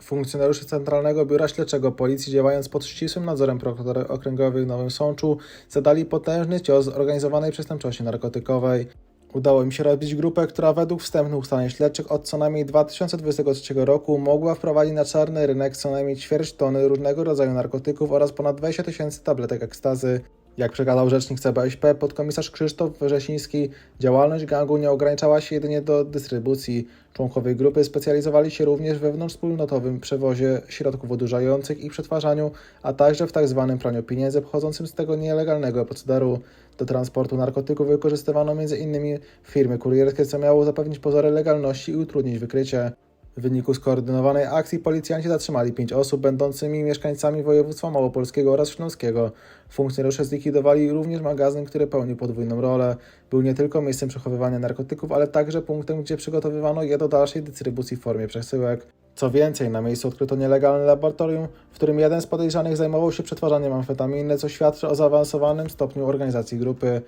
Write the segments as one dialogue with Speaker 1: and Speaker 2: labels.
Speaker 1: Funkcjonariusze Centralnego Biura Śledczego Policji, działając pod ścisłym nadzorem prokuratora okręgowej w Nowym Sączu, zadali potężny cios zorganizowanej przestępczości narkotykowej. Udało im się rozbić grupę, która według wstępnych ustaleń śledczych od co najmniej 2023 roku mogła wprowadzić na czarny rynek co najmniej ćwierć tony różnego rodzaju narkotyków oraz ponad 20 tysięcy tabletek ekstazy. Jak przekazał rzecznik CBŚP, podkomisarz Krzysztof Wrzesiński, działalność gangu nie ograniczała się jedynie do dystrybucji. Członkowie grupy specjalizowali się również we wewnątrzwspólnotowym przewozie środków odurzających i przetwarzaniu, a także w tzw. praniu pieniędzy pochodzącym z tego nielegalnego procederu. Do transportu narkotyków wykorzystywano m.in. firmy kurierskie, co miało zapewnić pozory legalności i utrudnić wykrycie. W wyniku skoordynowanej akcji policjanci zatrzymali pięć osób będącymi mieszkańcami województwa małopolskiego oraz śląskiego. Funkcjonariusze zlikwidowali również magazyn, który pełnił podwójną rolę. Był nie tylko miejscem przechowywania narkotyków, ale także punktem, gdzie przygotowywano je do dalszej dystrybucji w formie przesyłek. Co więcej, na miejscu odkryto nielegalne laboratorium, w którym jeden z podejrzanych zajmował się przetwarzaniem amfetaminy, co świadczy o zaawansowanym stopniu organizacji grupy.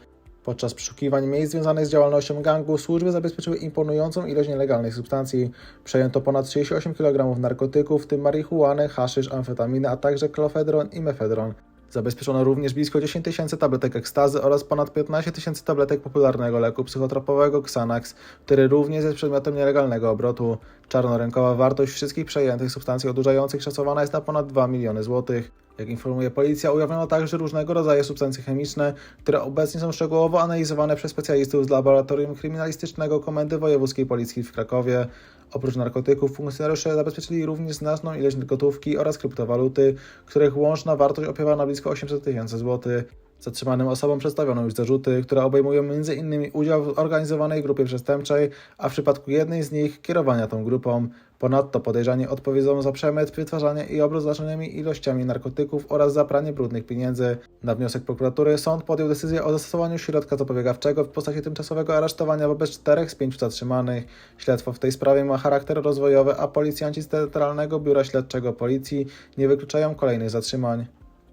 Speaker 1: Podczas przeszukiwań miejsc związanych z działalnością gangu służby zabezpieczyły imponującą ilość nielegalnych substancji. Przejęto ponad 38 kg narkotyków, w tym marihuanę, haszysz, amfetaminę, a także klofedron i mefedron. Zabezpieczono również blisko 10 tysięcy tabletek ekstazy oraz ponad 15 tysięcy tabletek popularnego leku psychotropowego Xanax, który również jest przedmiotem nielegalnego obrotu. Czarnorynkowa wartość wszystkich przejętych substancji odurzających szacowana jest na ponad 2 miliony złotych. Jak informuje policja, ujawniono także różnego rodzaju substancje chemiczne, które obecnie są szczegółowo analizowane przez specjalistów z Laboratorium Kryminalistycznego Komendy Wojewódzkiej Policji w Krakowie. Oprócz narkotyków funkcjonariusze zabezpieczyli również znaczną ilość gotówki oraz kryptowaluty, których łączna wartość opiewa na blisko 800 tysięcy złotych. Zatrzymanym osobom przedstawiono już zarzuty, które obejmują m.in. udział w organizowanej grupie przestępczej, a w przypadku jednej z nich kierowania tą grupą. Ponadto podejrzani odpowiedzą za przemyt, wytwarzanie i obrót znaczonymi ilościami narkotyków oraz za pranie brudnych pieniędzy. Na wniosek prokuratury sąd podjął decyzję o zastosowaniu środka zapobiegawczego w postaci tymczasowego aresztowania wobec czterech z pięciu zatrzymanych. Śledztwo w tej sprawie ma charakter rozwojowy, a policjanci z Centralnego Biura Śledczego Policji nie wykluczają kolejnych zatrzymań.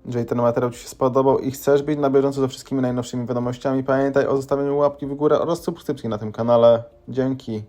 Speaker 1: Jeżeli ten materiał Ci się spodobał i chcesz być na bieżąco ze wszystkimi najnowszymi wiadomościami, pamiętaj o zostawieniu łapki w górę oraz subskrypcji na tym kanale. Dzięki.